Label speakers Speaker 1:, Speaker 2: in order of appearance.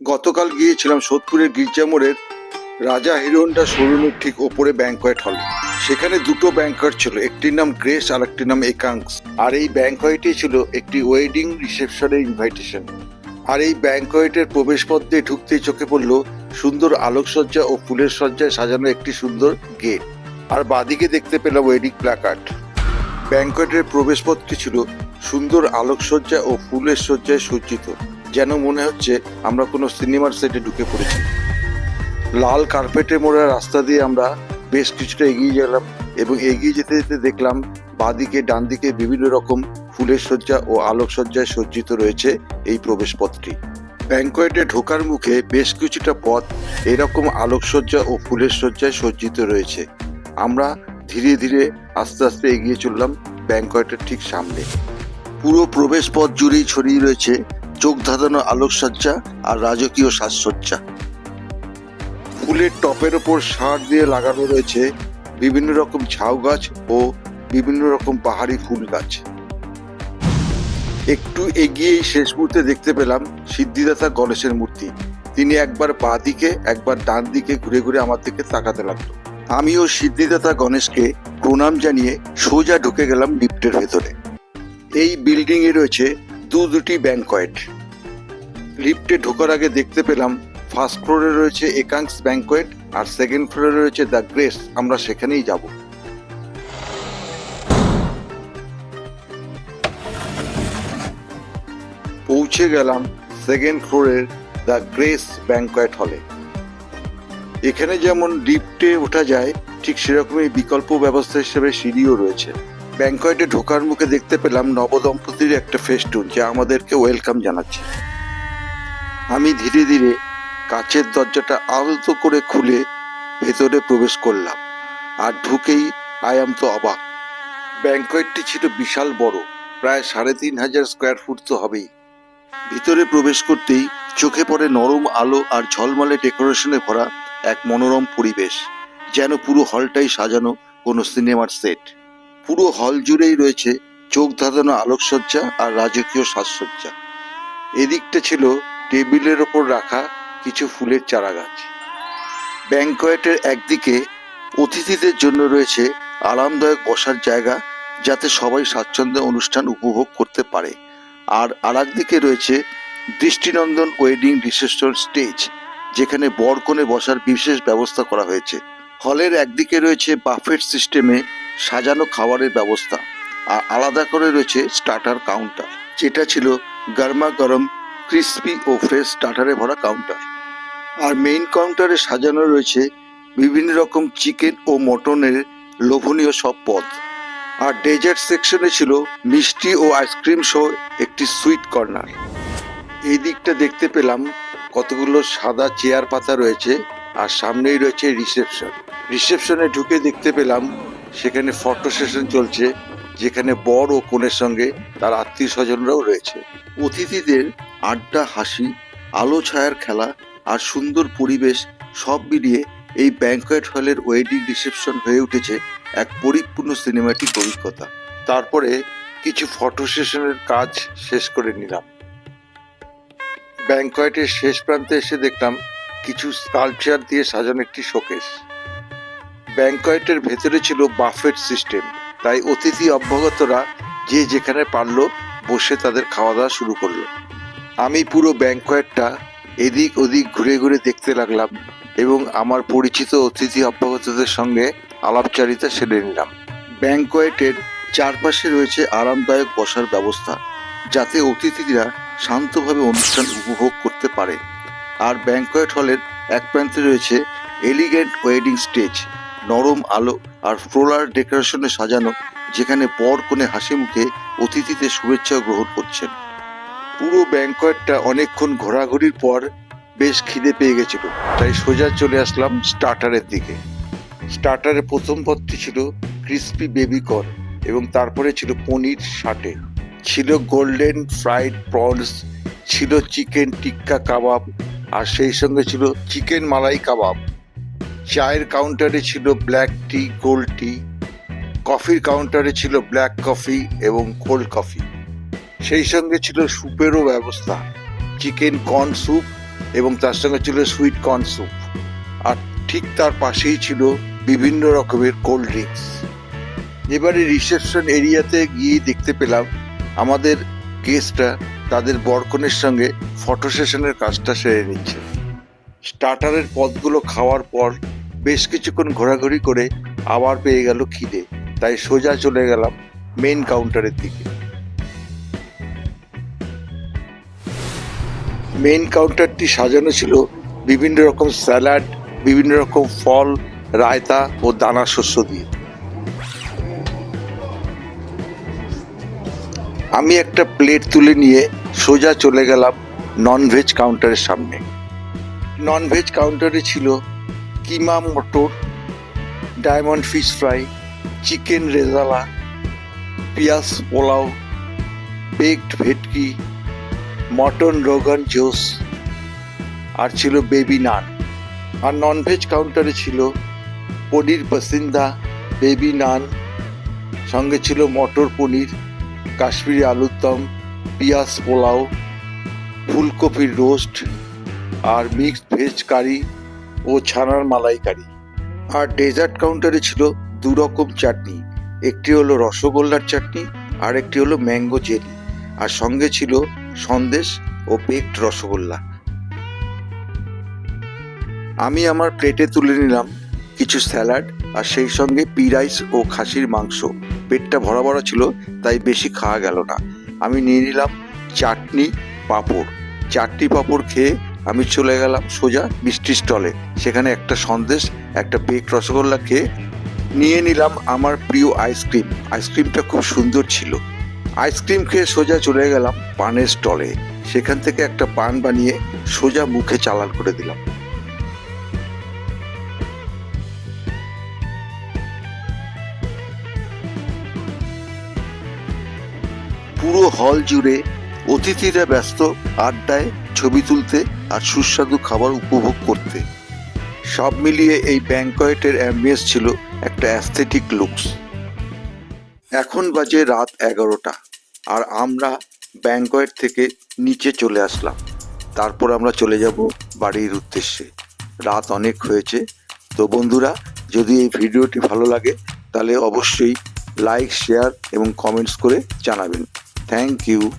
Speaker 1: গতকাল গিয়েছিলাম সোদপুরের গির্জা মোড়ের রাজা হিরোহন্ডা শোরুমের ঠিক ওপরে ব্যাংকয়েট হল। সেখানে দুটো ব্যাংকয়েট ছিল, একটির নাম গ্রেস আর একটির নাম একাংশ। আর এই ব্যাংকয়েটই ছিল একটি ওয়েডিং রিসেপশনের ইনভাইটেশন আর এই ব্যাংকয়েটের প্রবেশপথ দিয়ে ঢুকতেই চোখে পড়ল সুন্দর আলোকসজ্জা ও ফুলের সজ্জায় সাজানো একটি সুন্দর গেট। আর বাদিকে দেখতে পেলাম ওয়েডিং প্ল্যাকার্ড ব্যাংকয়েটের প্রবেশপথটি ছিল সুন্দর আলোকসজ্জা ও ফুলের সজ্জায় সজ্জিত। যেন মনে হচ্ছে আমরা কোনো সিনেমার সেটে ঢুকে পড়েছি। লাল কার্পেটে মোড়া রাস্তা দিয়ে আমরা বেশ কিছুটা এগিয়ে গেলাম এবং এগিয়ে যেতে যেতে দেখলাম বাঁদিকে ডান দিকে বিভিন্ন রকম ফুলের সজ্জা ও আলোকসজ্জায় সজ্জিত রয়েছে এই প্রবেশপথটি। ব্যাংকয়েটে ঢোকার মুখে বেশ কিছুটা পথ এরকম আলোকসজ্জা ও ফুলের সজ্জায় সজ্জিত রয়েছে। আমরা ধীরে ধীরে আস্তে আস্তে এগিয়ে চললাম ব্যাংকয়েটের ঠিক সামনে। পুরো প্রবেশ পথ জুড়েই ছড়িয়ে রয়েছে চোখ ধাঁধানো আলোকসজ্জা আর রাজকীয় সাজসজ্জা। ফুলের টপের ওপর সার দিয়ে লাগানো রয়েছে বিভিন্ন রকম ঝাউ গাছ ও বিভিন্ন রকম পাহাড়ি ফুল গাছ। একটু এগিয়েই শেষ মুহূর্তে দেখতে পেলাম সিদ্ধিদাতা গণেশের মূর্তি। তিনি একবার বাঁ দিকে, একবার ডান দিকে ঘুরে ঘুরে আমার দিকে তাকাতে লাগল। আমিও সিদ্ধিদাতা গণেশকে প্রণাম জানিয়ে সোজা ঢুকে গেলাম লিফটের ভেতরে। এই বিল্ডিং এ রয়েছে দু দুটি ব্যাংকয়েট। লিফটে ঢোকার আগে দেখতে পেলাম ফার্স্ট ফ্লোরে রয়েছে একাংশ ব্যাংকয়েট আর সেকেন্ড ফ্লোরে রয়েছে দ্য গ্রেস আমরা সেখানেই যাব। পৌঁছে গেলাম সেকেন্ড ফ্লোরের দ্য গ্রেস ব্যাংকয়েট হলে এখানে যেমন লিফটে ওঠা যায়, ঠিক সেরকমই বিকল্প ব্যবস্থা হিসেবে সিঁড়িও রয়েছে। ব্যাংকয়েটে ঢোকার মুখে দেখতে পেলাম নবদম্পতির একটা ফেস্টুন যা আমাদেরকে ওয়েলকাম জানাচ্ছে। আমি ধীরে ধীরে কাচের দরজাটা আলতো করে খুলে ভেতরে প্রবেশ করলাম। আর ঢুকেই আয়াম তো অবাক। ব্যাংকয়েটটি ছিল বিশাল বড়, প্রায় সাড়ে তিন হাজার স্কোয়ার ফুট তো হবেই। ভিতরে প্রবেশ করতেই চোখে পড়ে নরম আলো আর ঝলমলে ডেকোরেশনে ভরা এক মনোরম পরিবেশ, যেন পুরো হলটাই সাজানো কোনো সিনেমার সেট। পুরো হল জুড়েই রয়েছে চোখ ধাঁধানো আলোকসজ্জা আর রাজকীয় সাজসজ্জা। এদিকটা ছিল টেবিলের ওপর রাখা কিছু ফুলের চারা গাছ ব্যাংকয়েটের একদিকে অতিথিদের জন্য রয়েছে আরামদায়ক বসার জায়গা যাতে সবাই স্বাচ্ছন্দ্যে অনুষ্ঠান উপভোগ করতে পারে। আর আরেকদিকে রয়েছে দৃষ্টিনন্দন ওয়েডিং রিসেপশন স্টেজ, যেখানে বর কনে বসার বিশেষ ব্যবস্থা করা হয়েছে। হলের একদিকে রয়েছে বাফেট সিস্টেমে সাজানো খাবারের ব্যবস্থা, আর আলাদা করে রয়েছে স্টার্টার কাউন্টার, যেটা ছিল গরমা গরম ক্রিস্পি ও ফ্রেশ স্টার্টারে ভরা কাউন্টার আর মেইন কাউন্টারে সাজানো রয়েছে বিভিন্ন রকম চিকেন ও মটনের লোভনীয় সব পদ। আর ডেজার্ট সেকশনে ছিল মিষ্টি ও আইসক্রিম সহ একটি সুইট কর্নার এই দিকটা দেখতে পেলাম কতগুলো সাদা চেয়ার পাতা রয়েছে আর সামনেই রয়েছে রিসেপশন রিসেপশনে ঢুকে দেখতে পেলাম সেখানে ফটো সেশন চলছে, যেখানে বর ও কনের সঙ্গে তার আত্মীয় স্বজনরাও রয়েছে। অতিথিদের আড্ডা, হাসি, আলো ছায়ার খেলা আর সুন্দর পরিবেশ সব মিলিয়ে এই ব্যাংকয়েট হলের ওয়েডিং রিসেপশন হয়ে উঠেছে এক পরিপূর্ণ সিনেমাটিক অভিজ্ঞতা। তারপরে কিছু ফটো সেশনের কাজ শেষ করে নিলাম। ব্যাংকয়েটের শেষ প্রান্তে এসে দেখলাম কিছু স্কাল্পচার দিয়ে সাজানো একটি শোকেস ব্যাংকয়েটের ভেতরে ছিল বাফেট সিস্টেম তাই অতিথি অভ্যাগতরা যে যেখানে পারল বসে তাদের খাওয়া দাওয়া শুরু করল। আমি পুরো ব্যাংকয়েটটা এদিক ওদিক ঘুরে ঘুরে দেখতে লাগলাম এবং আমার পরিচিত অতিথি অভ্যাগতদের সঙ্গে আলাপচারিতা সেরে নিলাম। ব্যাংকয়েটের চারপাশে রয়েছে আরামদায়ক বসার ব্যবস্থা, যাতে অতিথিরা শান্তভাবে অনুষ্ঠান উপভোগ করতে পারে। আর ব্যাংকয়েট হলের এক প্রান্তে রয়েছে এলিগেন্ট ওয়েডিং স্টেজ, নরম আলো আর ফ্লোরার ডেকোরেশনে সাজানো, যেখানে পর কোণে হাসি মুখে অতিথিদের শুভেচ্ছা গ্রহণ করছেন। পুরো ব্যাংকয়েটটা অনেকক্ষণ ঘোরাঘুরির পর বেশ খিদে পেয়ে গেছিল। তাই সোজা চলে আসলাম স্টার্টারের দিকে। স্টার্টারের প্রথম পদটি ছিল ক্রিস্পি বেবি কর্ন এবং তারপরে ছিল পনির সাটে। ছিল গোল্ডেন ফ্রাইড প্রনস, ছিল চিকেন টিক্কা কাবাব আর সেই সঙ্গে ছিল চিকেন মালাই কাবাব। চায়ের কাউন্টারে ছিল ব্ল্যাক টি, গোল্ড টি, কফির কাউন্টারে ছিল ব্ল্যাক কফি এবং কোল্ড কফি। সেই সঙ্গে ছিল স্যুপেরও ব্যবস্থা, চিকেন কর্ন স্যুপ এবং তার সঙ্গে ছিল সুইট কর্ন স্যুপ। আর ঠিক তার পাশেই ছিল বিভিন্ন রকমের কোল্ড ড্রিঙ্কস। এবারে রিসেপশন এরিয়াতে গিয়ে দেখতে পেলাম, আমাদের গেস্টরা তাদের বরকনের সঙ্গে ফটো সেশনের কাজটা সেরে নিচ্ছে। স্টার্টারের পদগুলো খাওয়ার পর বেশ কিছুক্ষণ ঘোরাঘুরি করে আবার পেয়ে গেল খিদে, তাই সোজা চলে গেলাম মেন কাউন্টারের দিকে। মেন কাউন্টারটি সাজানো ছিল বিভিন্ন রকম স্যালাড বিভিন্ন রকম ফল, রায়তা ও দানা শস্য দিয়ে। আমি একটা প্লেট তুলে নিয়ে সোজা চলে গেলাম ননভেজ কাউন্টারের সামনে। ননভেজ কাউন্টারে ছিল কিমা মটর diamond fish fry chicken rezala, পিয়াজ পোলাও বেকড ভেটকি মটন রোগান জোস আর ছিল বেবি নান। আর ননভেজ কাউন্টারে ছিল পনির পসিন্দা, বেবি নান, সঙ্গে ছিল মটর পনির, কাশ্মীরি আলুর দম, পিয়াজ পোলাও, ফুলকপির রোস্ট আর মিক্সড ভেজ কারি ও ছানার মালাই কারি আর ডেজার্ট কাউন্টারে ছিল দু রকম চাটনি, একটি হলো রসগোল্লার চাটনি আর একটি হলো ম্যাঙ্গো জেলি আর সঙ্গে ছিল সন্দেশ ও বেকড রসগোল্লা। আমি আমার প্লেটে তুলে নিলাম কিছু স্যালাড আর সেই সঙ্গে পি রাইস ও খাসির মাংস। পেটটা ভরা ভরা ছিল, তাই বেশি খাওয়া গেল না। আমি নিয়ে নিলাম চাটনি পাঁপড়। চাটনি পাঁপড় খেয়ে আমি চলে গেলাম সোজা মিষ্টি স্টলে। সেখানে একটা সন্দেশ, একটা বেক রসগোল্লা খেয়ে নিয়ে নিলাম আমার প্রিয় আইসক্রিম। আইসক্রিমটা খুব সুন্দর ছিল। আইসক্রিম খেয়ে সোজা চলে গেলাম পানের স্টলে। সেখান থেকে একটা পান বানিয়ে সোজা মুখে চালান করে দিলাম। পুরো হল জুড়ে অতিথিরা ব্যস্ত আড্ডায় ছবি তুলতে আর সুস্বাদু খাবার উপভোগ করতে। সব মিলিয়ে এই ব্যাংকয়েটের অ্যাম্বিয়েন্স ছিল একটা অ্যাস্থেটিক লুকস। এখন বাজে রাত এগারোটা। আর আমরা ব্যাংকয়েট থেকে নিচে চলে আসলাম। তারপর আমরা চলে যাব বাড়ির উদ্দেশ্যে। রাত অনেক হয়েছে। তো বন্ধুরা, যদি এই ভিডিওটি ভালো লাগে, তাহলে অবশ্যই লাইক, শেয়ার এবং কমেন্টস করে জানাবেন। Thank you.